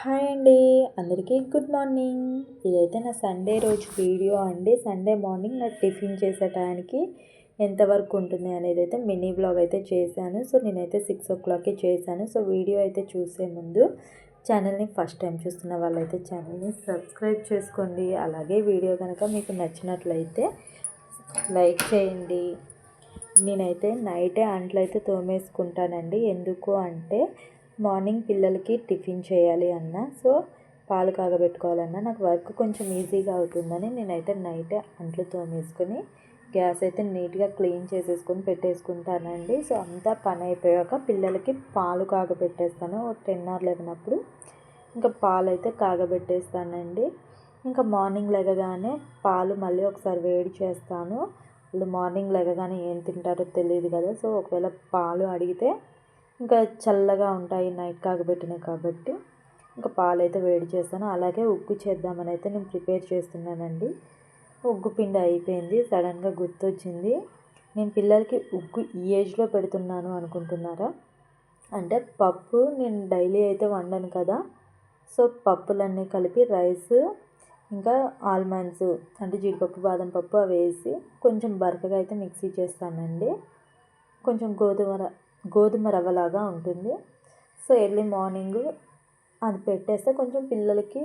Hi అండి అందరికీ good morning. ఇదైతే నా సండే రోజు వీడియో అండి. సండే మార్నింగ్ నా టిఫిన్ చేసే టైంకి ఎంతవరకు ఉంటుంది అనేది అయితే మినీ బ్లాగ్ అయితే చేశాను. సో నేనైతే సిక్స్ ఓ క్లాక్కి చేశాను. సో వీడియో అయితే చూసే ముందు ఛానల్ని ఫస్ట్ టైం చూస్తున్న వాళ్ళైతే ఛానల్ని సబ్స్క్రైబ్ చేసుకోండి. అలాగే వీడియో కనుక మీకు నచ్చినట్లయితే లైక్ చేయండి. నేనైతే నైటే అంట్లయితే తోమేసుకుంటానండి. ఎందుకు అంటే మార్నింగ్ పిల్లలకి టిఫిన్ చేయాలి అన్నా. సో పాలు కాగబెట్టుకోవాలన్నా. నాకు వర్క్ కొంచెం ఈజీగా అవుతుందని నేనైతే నైట్ అంట్లు తోమేసుకొని గ్యాస్ అయితే నీట్గా క్లీన్ చేసేసుకొని పెట్టేసుకుంటానండి. సో అంతా పని అయిపోయాక పిల్లలకి పాలు కాగబెట్టేస్తాను. టెన్ ఆర్ లెవెన్ అప్పుడు ఇంకా పాలు అయితే కాగబెట్టేస్తానండి. ఇంకా మార్నింగ్ లెగగానే పాలు మళ్ళీ ఒకసారి వేడి చేస్తాను. వాళ్ళు మార్నింగ్ లెగగానే ఏం తింటారో తెలియదు కదా. సో ఒకవేళ పాలు అడిగితే ఇంకా చల్లగా ఉంటాయి నైట్ కాగబెట్టినాయి కాబట్టి. ఇంకా పాలు అయితే వేడి చేస్తాను. అలాగే ఉగ్గు చేద్దామని అయితే నేను ప్రిపేర్ చేస్తున్నానండి. ఉగ్గు పిండి అయిపోయింది సడన్గా గుర్తొచ్చింది. నేను పిల్లలకి ఉగ్గు ఈ ఏజ్లో పెడుతున్నాను అనుకుంటున్నారా? అంటే పప్పు నేను డైలీ అయితే వండను కదా. సో పప్పులన్నీ కలిపి రైస్ ఇంకా ఆల్మండ్స్ అంటే జీడిపప్పు బాదం పప్పు అవి వేసి కొంచెం బరకగా అయితే మిక్సీ చేస్తానండి. కొంచెం గోధుమ గోధుమ రవ్వలాగా ఉంటుంది. సో ఎర్లీ మార్నింగ్ అది పెట్టేస్తే కొంచెం పిల్లలకి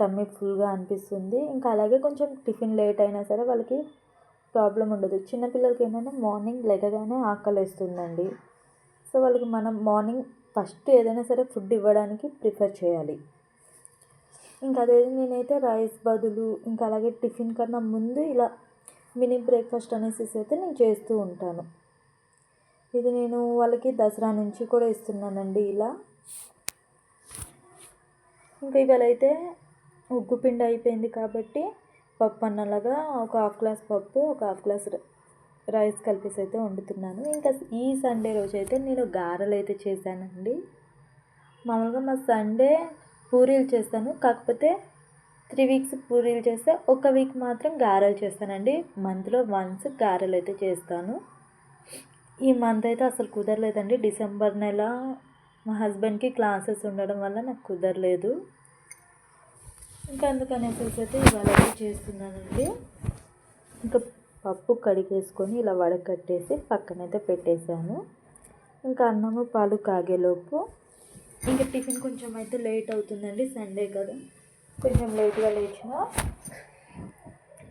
టమ్మీ ఫుల్గా అనిపిస్తుంది. ఇంకా అలాగే కొంచెం టిఫిన్ లేట్ అయినా సరే వాళ్ళకి ప్రాబ్లం ఉండదు. చిన్నపిల్లలకి ఏంటంటే మార్నింగ్ లెగగానే ఆకలిస్తుందండి. సో వాళ్ళకి మనం మార్నింగ్ ఫస్ట్ ఏదైనా సరే ఫుడ్ ఇవ్వడానికి ప్రిఫర్ చేయాలి. ఇంకా అదే నేనైతే రైస్ బదులు ఇంకా అలాగే టిఫిన్ కన్నా ముందు ఇలా మినీ బ్రేక్ఫాస్ట్ అనేసి అయితే నేను చేస్తూ ఉంటాను. ఇది నేను వాళ్ళకి దసరా నుంచి కూడా ఇస్తున్నానండి ఇలా. ఇంకా ఇవాళ అయితే ఉగ్గు పిండి అయిపోయింది కాబట్టి పప్పు అన్నలాగా ఒక హాఫ్ గ్లాస్ పప్పు ఒక హాఫ్ గ్లాస్ రైస్ కలిపేసి అయితే వండుతున్నాను. ఇంకా ఈ సండే రోజు అయితే నేను గారెలు అయితే చేశానండి. మామూలుగా మా సండే పూరీలు చేస్తాను. కాకపోతే త్రీ వీక్స్ పూరీలు చేస్తే ఒక వీక్ మాత్రం గారెలు చేస్తానండి. మంత్లో వన్స్ గారెలు అయితే చేస్తాను. ఈ మంత్ అయితే అసలు కుదరలేదండి. డిసెంబర్ నెల మా హస్బెండ్కి క్లాసెస్ ఉండడం వల్ల నాకు కుదరలేదు. ఇంకా అందుకనేసి అయితే ఇవాళ చేస్తున్నానండి. ఇంకా పప్పు కడిగేసుకొని ఇలా వడకట్టేసి పక్కనైతే పెట్టేశాను. ఇంకా అన్నము పాలు కాగేలోపు ఇంకా టిఫిన్ కొంచెం అయితే లేట్ అవుతుందండి సండే కదా. కొంచెం లేట్గా లేచిన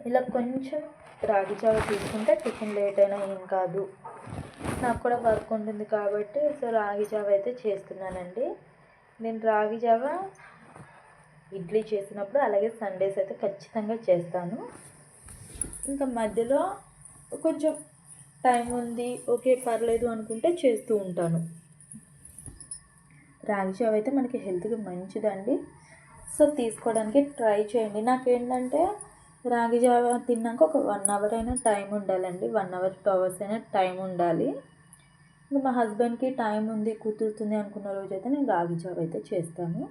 ఇలా కొంచెం రాగి చావ తీసుకుంటే టిఫిన్ లేట్ అయినా ఏం కాదు. నాకు కూడా వర్క్ ఉంటుంది కాబట్టి సో రాగి జావ అయితే చేస్తున్నానండి. నేను రాగి జావ ఇడ్లీ చేసినప్పుడు అలాగే సండేస్ అయితే ఖచ్చితంగా చేస్తాను. ఇంకా మధ్యలో కొంచెం టైం ఉంది ఓకే పర్లేదు అనుకుంటే చేస్తూ ఉంటాను. రాగి జావ అయితే మనకి హెల్త్కి మంచిదండి. సో తీసుకోవడానికి ట్రై చేయండి. నాకేంటంటే రాగి జావ తిన్నాక ఒక వన్ అవర్ అయినా టైం ఉండాలండి. వన్ అవర్ టూ అవర్స్ అయినా టైం ఉండాలి. ఇంకా మా హస్బెండ్కి టైం ఉంది కుదురుతుంది అనుకున్న రోజు అయితే నేను రాగి జావ అయితే చేస్తాను.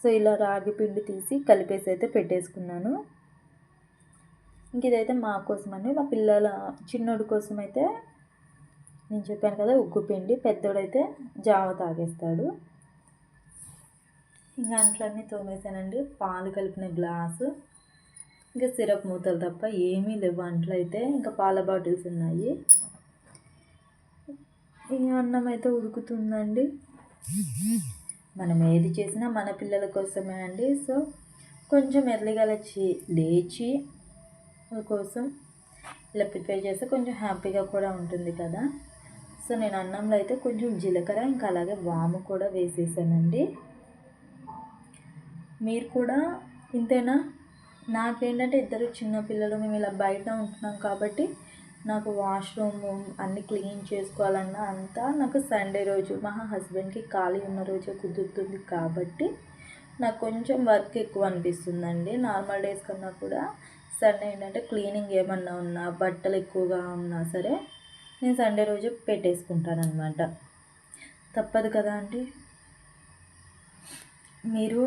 సో ఇలా రాగి పిండి తీసి కలిపేసి అయితే పెట్టేసుకున్నాను. ఇంక ఇదైతే మా కోసం అండి మా పిల్లల చిన్నోడి కోసం అయితే నేను చెప్పాను కదా ఉగ్గు పిండి పెద్దోడైతే జావ తాగేస్తాడు. ఇంకా అంట్లన్నీ తోమేసానండి పాలు కలిపిన గ్లాసు. ఇంకా సిరప్ మూతలు తప్ప ఏమీ లేవు అంట్లో అయితే ఇంకా పాల బాటిల్స్ ఉన్నాయి. ఈ అన్నం అయితే ఉడుకుతుందండి. మనం ఏది చేసినా మన పిల్లల కోసమే అండి. సో కొంచెం ఎర్లీగా లేచి లేచి కోసం ఇలా ప్రిపేర్ చేస్తే కొంచెం హ్యాపీగా కూడా ఉంటుంది కదా. సో నేను అన్నంలో అయితే కొంచెం జీలకర్ర ఇంకా అలాగే వాము కూడా వేసేసానండి. మీరు కూడా ఇంతేనా? నాకేంటంటే ఇద్దరు చిన్నపిల్లలు మేము ఇలా బయట ఉంటున్నాం కాబట్టి నాకు వాష్రూమ్ అన్నీ క్లీన్ చేసుకోవాలన్నా అంతా నాకు సండే రోజు మా హస్బెండ్కి ఖాళీ ఉన్న రోజే కుదురుతుంది కాబట్టి నాకు కొంచెం వర్క్ ఎక్కువ అనిపిస్తుందండి. నార్మల్ డేస్ కన్నా కూడా సండే ఏంటంటే క్లీనింగ్ ఏమన్నా ఉన్నా బట్టలు ఎక్కువగా ఉన్నా సరే నేను సండే రోజు పెట్టేసుకుంటాను తప్పదు కదా అండి? మీరు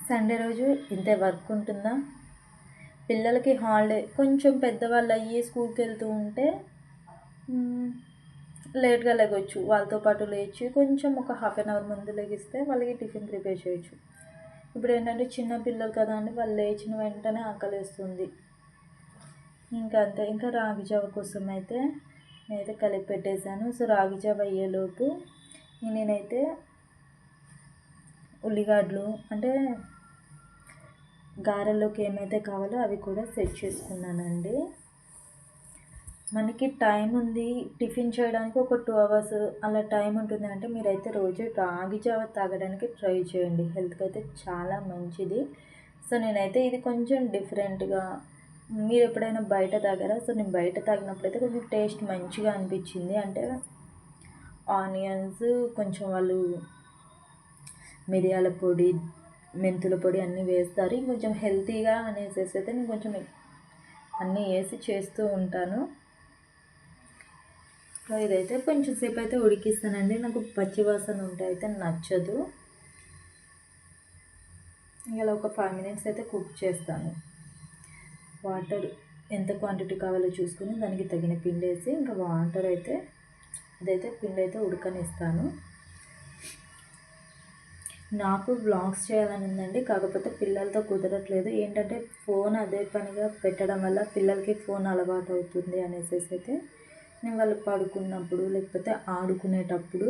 సండే రోజు ఇంతే వర్క్ ఉంటుందా? పిల్లలకి హాలిడే కొంచెం పెద్దవాళ్ళు అయ్యి స్కూల్కి వెళ్తూ ఉంటే లేట్గా లెగొచ్చు. వాళ్ళతో పాటు లేచి కొంచెం ఒక హాఫ్ అన్ అవర్ ముందు లెగిస్తే వాళ్ళకి టిఫిన్ ప్రిపేర్ చేయొచ్చు. ఇప్పుడు ఏంటంటే చిన్న పిల్లలు కదా అని వాళ్ళు లేచిన వెంటనే ఆకలిస్తుంది. ఇంకా అంతే. ఇంకా రాగి జావ కోసం అయితే నేనైతే కలిపి పెట్టేశాను. సో రాగి జావ అయ్యేలోపు నేనైతే ఉల్లిగడ్డలు అంటే గారెలోకి ఏమైతే కావాలో అవి కూడా సెట్ చేసుకున్నానండి. మనకి టైం ఉంది. టిఫిన్ చేయడానికి ఒక టూ అవర్స్ అలా టైం ఉంటుంది. అంటే మీరైతే రోజు రాగి జావ తాగడానికి ట్రై చేయండి. హెల్త్కి అయితే చాలా మంచిది. సో నేనైతే ఇది కొంచెం డిఫరెంట్గా మీరు ఎప్పుడైనా బయట తాగారా? సో నేను బయట తాగినప్పుడు అయితే కొంచెం టేస్ట్ మంచిగా అనిపించింది. అంటే ఆనియన్స్ కొంచెం వాళ్ళు మిరియాల పొడి మెంతుల పొడి అన్నీ వేస్తారు. కొంచెం హెల్తీగా అనేసి అయితే నేను కొంచెం అన్నీ వేసి చేస్తూ ఉంటాను. సో ఇదైతే కొంచెం సేపు అయితే ఉడికిస్తానండి. నాకు పచ్చివాసన ఉంటే అయితే నచ్చదు. ఇలా ఒక ఫైవ్ మినిట్స్ అయితే కుక్ చేస్తాను. వాటర్ ఎంత క్వాంటిటీ కావాలో చూసుకుని దానికి తగిన పిండి వేసి ఇంకా వాటర్ అయితే ఇదైతే పిండి అయితే ఉడకనిస్తాను. నాకు వ్లాగ్స్ చేయాలని ఉందండి కాకపోతే పిల్లలతో కుదరట్లేదు. ఏంటంటే ఫోన్ అదే పనిగా పెట్టడం వల్ల పిల్లలకి ఫోన్ అలవాటు అవుతుంది అనేసి అయితే నేను వాళ్ళు పడుకున్నప్పుడు లేకపోతే ఆడుకునేటప్పుడు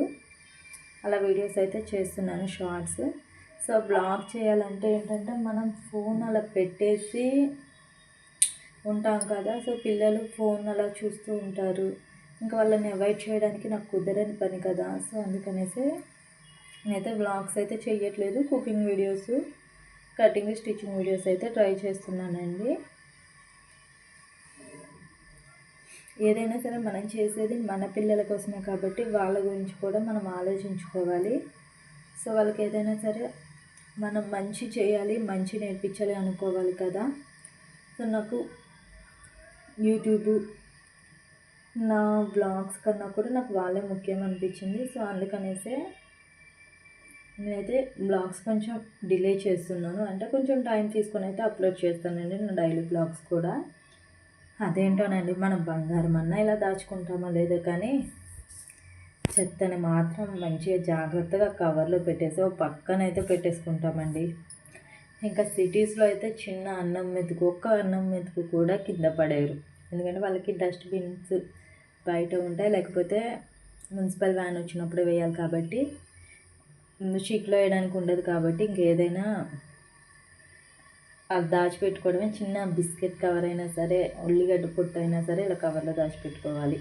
అలా వీడియోస్ అయితే చేస్తున్నాను షార్ట్స్ సో బ్లాగ్ చేయాలంటే ఏంటంటే మనం ఫోన్ అలా పెట్టేసి ఉంటాం కదా. సో పిల్లలు ఫోన్ అలా చూస్తూ ఉంటారు. ఇంకా వాళ్ళని అవాయిడ్ చేయడానికి నాకు కుదరని పని కదా. సో అందుకనేసి నేనైతే వ్లాగ్స్ అయితే చేయట్లేదు cooking videos cutting stitching videos అయితే ట్రై చేస్తున్నానండి. ఏదైనా సరే మనం చేసేది మన పిల్లల కోసమే కాబట్టి వాళ్ళ గురించి కూడా మనం ఆలోచించుకోవాలి. సో వాళ్ళకి ఏదైనా సరే మనం మంచి చేయాలి మంచి నేర్పించాలి అనుకోవాలి కదా. సో నాకు యూట్యూబ్ నా బ్లాగ్స్ కన్నా కూడా నాకు వాళ్ళే ముఖ్యం అనిపించింది. సో అందుకనేసే నేనైతే బ్లాగ్స్ కొంచెం డిలే చేస్తున్నాను. అంటే కొంచెం టైం తీసుకొని అయితే అప్లోడ్ చేస్తానండి నా డైలీ బ్లాగ్స్ కూడా. అదేంటోనండి మనం బంగారం అన్నా ఇలా దాచుకుంటామో లేదో కానీ చెత్తని మాత్రం మంచిగా జాగ్రత్తగా కవర్లో పెట్టేసి ఓ పక్కనైతే పెట్టేసుకుంటామండి. ఇంకా సిటీస్లో అయితే చిన్న అన్నం మెతుకు ఒక్క అన్నం మెతుకు కూడా కింద పడేరు ఎందుకంటే వాళ్ళకి డస్ట్బిన్స్ బయట ఉంటాయి లేకపోతే మున్సిపల్ వ్యాన్ వచ్చినప్పుడు వేయాలి కాబట్టి షీట్లో వేయడానికి ఉండదు కాబట్టి ఇంకేదైనా అది దాచిపెట్టుకోవడమే. చిన్న బిస్కెట్ కవర్ అయినా సరే ఉల్లిగడ్డ పొట్టు అయినా సరే ఇలా కవర్లో దాచిపెట్టుకోవాలి.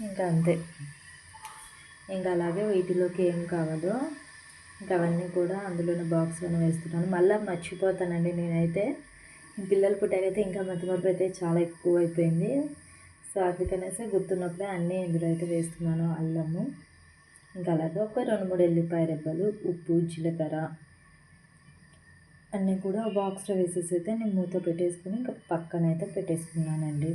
ఇంకా అంతే. ఇంకా అలాగే వీటిలోకి ఏం కావాలో ఇంకా అవన్నీ కూడా అందులోనే బాక్స్లోనే వేస్తున్నాను. మళ్ళీ మర్చిపోతానండి నేనైతే. పిల్లలు పుట్టాకైతే ఇంకా మతిమరుపు అయితే చాలా ఎక్కువ అయిపోయింది సో అందుకనేసి గుర్తున్నప్పుడే అన్నీ ఇందులో అయితే వేస్తున్నాను అల్లము. ఇంకా అలాగే ఒక రెండు మూడు ఎల్లిపాయ రెబ్బలు ఉప్పు జీలకర్ర అన్నీ కూడా బాక్స్లో వేసేసి అయితే నేను మూత పెట్టేసుకుని ఇంకా పక్కన అయితే పెట్టేసుకున్నానండి.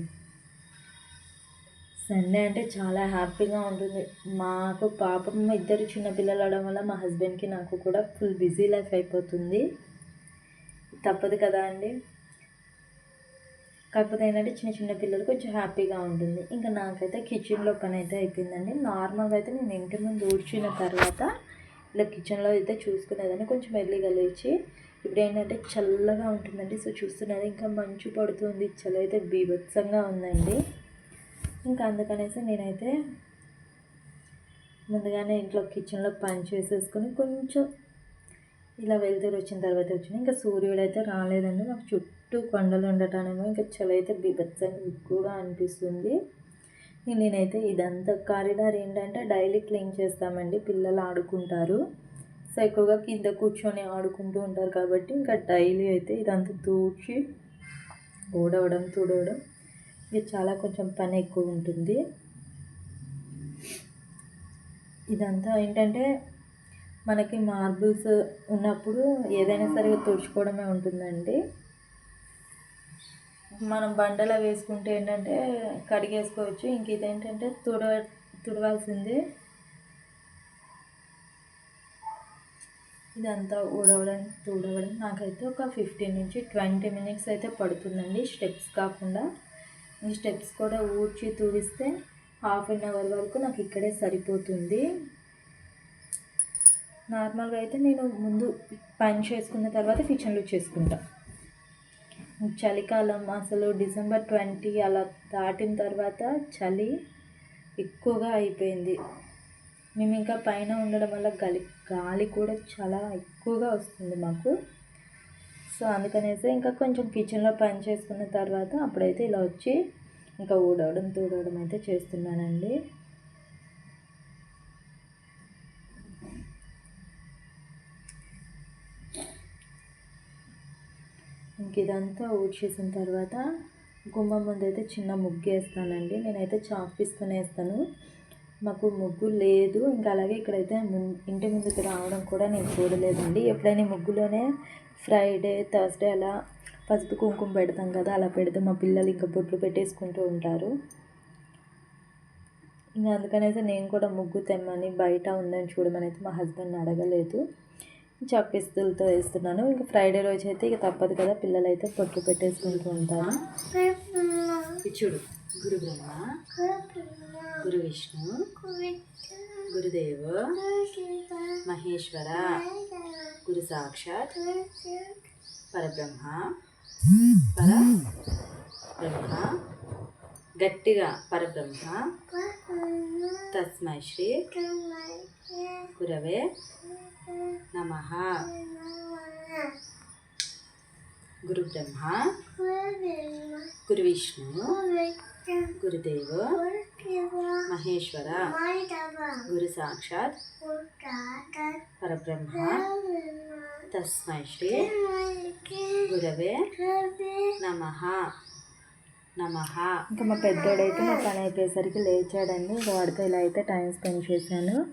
సండే అంటే చాలా హ్యాపీగా ఉంటుంది. మాకు పాపం ఇద్దరు చిన్నపిల్లలు అవడం వల్ల మా హస్బెండ్కి నాకు కూడా ఫుల్ బిజీ లైఫ్ అయిపోతుంది. తప్పదు కదా అండి? కాకపోతే ఏంటంటే చిన్న చిన్న పిల్లలు కొంచెం హ్యాపీగా ఉంటుంది. ఇంకా నాకైతే కిచెన్లో పని అయితే అయిపోయిందండి. నార్మల్గా అయితే నేను ఇంటి ముందు ఊడ్చిన తర్వాత ఇలా కిచెన్లో అయితే చూసుకునేదాన్ని. కొంచెం ఎర్లీగా లేచి ఇప్పుడు ఏంటంటే చల్లగా ఉంటుందండి. సో చూస్తున్నది ఇంకా మంచు పడుతుంది. చలి అయితే బీభత్సంగా ఉందండి. ఇంకా అందుకనేసి నేనైతే ముందుగానే ఇంట్లో కిచెన్లో పని చేసేసుకొని కొంచెం ఇలా వెళ్తూ వచ్చిన తర్వాత వచ్చిన. ఇంకా సూర్యుడు అయితే రాలేదండి. నాకు చుట్టూ చుట్టూ కొండలు ఉండటానేమో ఇంకా చలి అయితే బీభత్సంగా ఎక్కువగా అనిపిస్తుంది. నేనైతే ఇదంతా కారిడార్ ఏంటంటే డైలీ క్లీన్ చేస్తామండి పిల్లలు ఆడుకుంటారు. సో ఎక్కువగా కింద కూర్చొని ఆడుకుంటూ ఉంటారు కాబట్టి ఇంకా డైలీ అయితే ఇదంతా తూడ్చి ఊడవడం తుడవడం ఇది చాలా కొంచెం పని ఎక్కువ ఉంటుంది. ఇదంతా ఏంటంటే మనకి మార్బుల్స్ ఉన్నప్పుడు ఏదైనా సరే తుడుచుకోవడమే ఉంటుందండి. మనం బండలో వేసుకుంటే ఏంటంటే కడిగేసుకోవచ్చు. ఇంక ఇదేంటంటే తుడ తుడవాల్సింది. ఇదంతా ఊడవడం తుడవడం నాకైతే ఒక ఫిఫ్టీన్ నుంచి ట్వంటీ మినిట్స్ అయితే పడుతుందండి స్టెప్స్ కాకుండా. ఈ స్టెప్స్ కూడా ఊడ్చి తుడిస్తే హాఫ్ అన్ అవర్ వరకు నాకు ఇక్కడే సరిపోతుంది. నార్మల్గా అయితే నేను ముందు పని చేసుకున్న తర్వాత కిచెన్లో చేసుకుంటాను చలికాలం అసలు డిసెంబర్ ట్వంటీ అలా దాటిన తర్వాత చలి ఎక్కువగా అయిపోయింది. మేము ఇంకా పైన ఉండడం వల్ల గాలి గాలి కూడా చాలా ఎక్కువగా వస్తుంది మాకు. సో అందుకనేసి ఇంకా కొంచెం కిచెన్లో పని చేసుకున్న తర్వాత అప్పుడైతే ఇలా వచ్చి ఇంకా ఊడవడం తూడవడం అయితే చేస్తున్నానండి. ఇంక ఇదంతా ఊడ్చేసిన తర్వాత గుమ్మం ముందు అయితే చిన్న ముగ్గు వేస్తానండి. నేనైతే చాపిస్తూనే వేస్తాను. మాకు ముగ్గు లేదు. ఇంకా అలాగే ఇక్కడైతే ఇంటి ముందుకు రావడం కూడా నేను చూడలేదండి. ఎప్పుడైనా ముగ్గులోనే ఫ్రైడే థర్స్డే అలా పసుపు కుంకుమ పెడతాం కదా అలా పెడితే మా పిల్లలు ఇంకా బొట్లు పెట్టేసుకుంటూ ఉంటారు. ఇంకా అందుకనైతే నేను కూడా ముగ్గు తెమ్మని బయట ఉందని చూడమని అయితే మా హస్బెండ్ అడగలేదు. చప్పిస్తులతో వేస్తున్నాను. ఇంకా ఫ్రైడే రోజు అయితే ఇక తప్పదు కదా పిల్లలు అయితే పొట్లు పెట్టేసుకుంటూ ఉంటారు. చూడు గురు బ్రహ్మ గురు విష్ణు గురుదేవ్ మహేశ్వర గురు సాక్షాత్ పరబ్రహ్మ పర బ్రహ్మ గట్టిగా పరబ్రహ్మ తస్మై శ్రీ గురవే నమ. గురు బ్రహ్మ గురు విష్ణు గురుదేవ. మహేశ్వర. గురు సాక్షాత్. పరబ్రహ్మ. తస్మై శ్రీ గురవే నమ. నమ. ఇంకా మా పెద్దోడైతే మా పని అయిపోయేసరికి లేచాడండి. వాడితో ఇలా అయితే టైం స్పెండ్ చేశాను.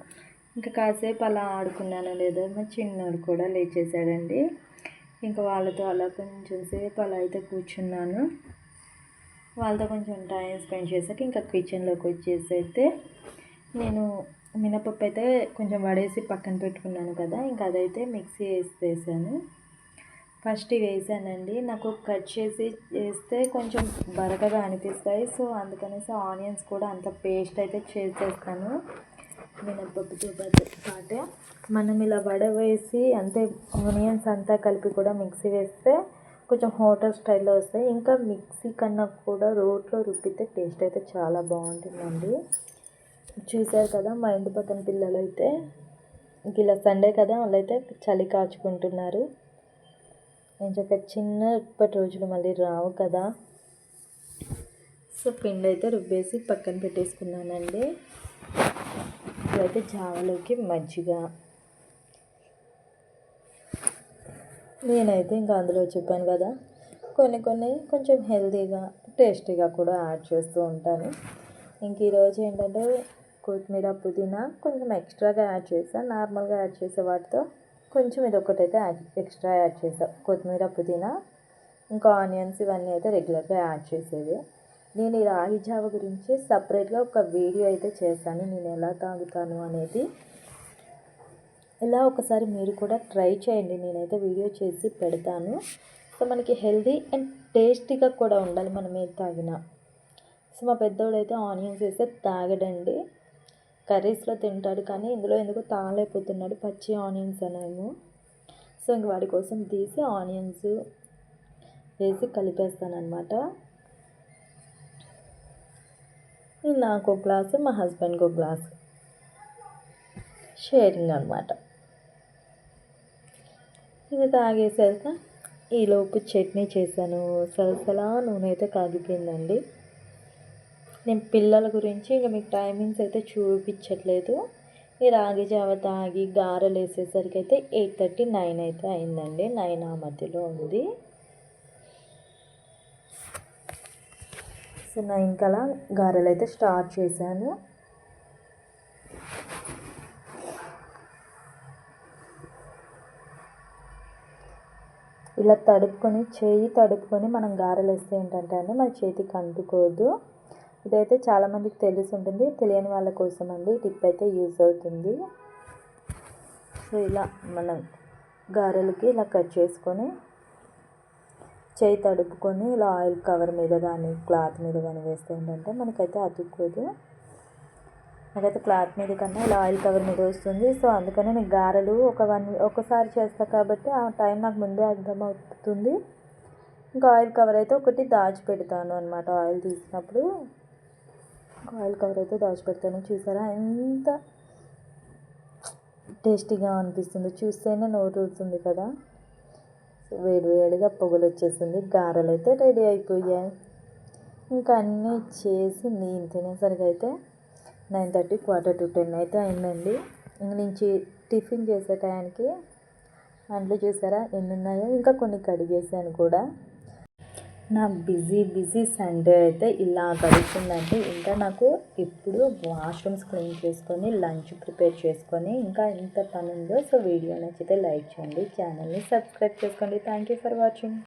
ఇంకా కాసేపు అలా ఆడుకున్నాను లేదా మా చిన్నోడు కూడా లేచేసాడండి ఇంకా వాళ్ళతో అలా కొంచెం సేపు అలా అయితే కూర్చున్నాను. వాళ్ళతో కొంచెం టైం స్పెండ్ చేశాక ఇంకా కిచెన్లోకి వచ్చేసి అయితే నేను మినపప్పు అయితే కొంచెం వడేసి పక్కన పెట్టుకున్నాను కదా ఇంకా అదైతే మిక్సీ వేసి వేసాను ఫస్ట్ వేసానండి. నాకు కట్ చేసి వేస్తే కొంచెం బరకగా అనిపిస్తాయి. సో అందుకనేసి ఆనియన్స్ కూడా అంత పేస్ట్ అయితే చేసేస్తాను. మినపప్పుతో పాటు. మనం ఇలా వడ వేసి అంతే ఆనియన్స్ అంతా కలిపి కూడా మిక్సీ వేస్తే కొంచెం హోటల్ స్టైల్లో వస్తాయి. ఇంకా మిక్సీ కన్నా కూడా రోట్లో రుబ్బితే టేస్ట్ అయితే చాలా బాగుంటుందండి. చూసారు కదా మా ఇంటి పక్కన పిల్లలు అయితే ఇలా సండే కదా వాళ్ళు అయితే చలి కాచుకుంటున్నారు. ఇంకొక చిన్న ఇప్పటి రోజులు మళ్ళీ రావు కదా. సో పిండి అయితే రుబ్బేసి పక్కన పెట్టేసుకున్నానండి. ఇప్పుడైతే జావలోకి మజ్జిగ. నేనైతే ఇంకా అందులో చెప్పాను కదా కొన్ని కొన్ని కొంచెం హెల్తీగా టేస్టీగా కూడా యాడ్ చేస్తూ ఉంటాను. ఇంక ఈరోజు ఏంటంటే కొత్తిమీర పుదీనా కొంచెం ఎక్స్ట్రాగా యాడ్ చేస్తాను నార్మల్గా యాడ్ చేసే వాటితో కొంచెం ఇది ఒకటైతే యాడ్ ఎక్స్ట్రా యాడ్ చేసాం. కొత్తిమీర పుదీనా ఇంకా ఆనియన్స్ ఇవన్నీ అయితే రెగ్యులర్గా యాడ్ చేసేది నేను ఈ రాగి జావ గురించి సపరేట్గా ఒక వీడియో అయితే చేశాను. నేను ఎలా తాగుతాను అనేది ఇలా ఒకసారి మీరు కూడా ట్రై చేయండి. నేనైతే వీడియో చేసి పెడతాను. సో మనకి హెల్దీ అండ్ టేస్టీగా కూడా ఉండాలి మనం ఏది తాగినా. సో మా పెద్దోడైతే ఆనియన్స్ వేస్తే తాగడండి. కర్రీస్లో తింటాడు కానీ ఇందులో ఎందుకు తాగలేకపోతున్నాడు? పచ్చి ఆనియన్స్ అనేమో. సో ఇంక వాడి కోసం తీసి ఆనియన్స్ వేసి కలిపేస్తాను అనమాట నాకు ఒక గ్లాసు మా హస్బెండ్కి ఒక గ్లాసు. షేరింగ్ అనమాట ఇది తాగేసాక ఈలోపు చట్నీ చేశాను. సలసలా నూనె అయితే కాగిపోయిందండి. నేను పిల్లల గురించి ఇంకా మీకు టైమింగ్స్ అయితే చూపించట్లేదు. ఈ రాగి జావ తాగి గారెలు వేసేసరికి అయితే ఎయిట్ థర్టీ నైన్ అయితే అయిందండి. నైన్ ఆ మధ్యలో ఉంది. సో నైన్ కలా గారెలు అయితే స్టార్ట్ చేశాను. ఇలా తడుపుకొని చేయి తడుపుకొని మనం గారెలు వేస్తే ఏంటంటే అండి మన చేతికి అంటుకోదు. ఇదైతే చాలామందికి తెలిసి ఉంటుంది తెలియని వాళ్ళ కోసం అండి టిప్ అయితే యూజ్ అవుతుంది. సో ఇలా మనం గారెలకి ఇలా కట్ చేసుకొని చేయి తడుపుకొని ఇలా ఆయిల్ కవర్ మీద కానీ క్లాత్ మీద కానీ వేస్తే ఏంటంటే మనకైతే అతుక్కోదు. నాకైతే క్లాత్ మీద కన్నా ఇలా ఆయిల్ కవర్ మీద వస్తుంది. సో అందుకనే నేను గారెలు ఒక వన్ ఒకసారి చేస్తాను కాబట్టి ఆ టైం నాకు ముందే అర్థమవుతుంది. ఇంకా ఆయిల్ కవర్ అయితే ఒకటి దాచి పెడతాను అనమాట ఆయిల్ తీసినప్పుడు. ఆయిల్ కవర్ అయితే దాచి పెడతాను. చూసారా ఎంత టేస్టీగా అనిపిస్తుంది. చూస్తేనే నోరు ఊరుతుంది కదా. వేడివేడిగా పొగలు వచ్చేసింది గారెలు అయితే రెడీ అయిపోయాయి. ఇంకా అన్నీ చేసి నేను తినేసరికి అయితే nine thirty quarter to ten అయితే అయిందండి. ఇంక నుంచి టిఫిన్ చేసే టైంకి అంట్లు చూసారా ఎన్ని ఉన్నాయో ఇంకా కొన్ని కడిగేసాను కూడా. నా బిజీ బిజీ సండే అయితే ఇలా గడుస్తుందండి. ఇంకా నాకు ఇప్పుడు వాష్రూమ్స్ క్లీన్ చేసుకొని లంచ్ ప్రిపేర్ చేసుకొని ఇంకా ఎంత పని ఉందో సో వీడియో నచ్చితే లైక్ చేయండి ఛానల్ని సబ్స్క్రైబ్ చేసుకోండి. Thank you for watching.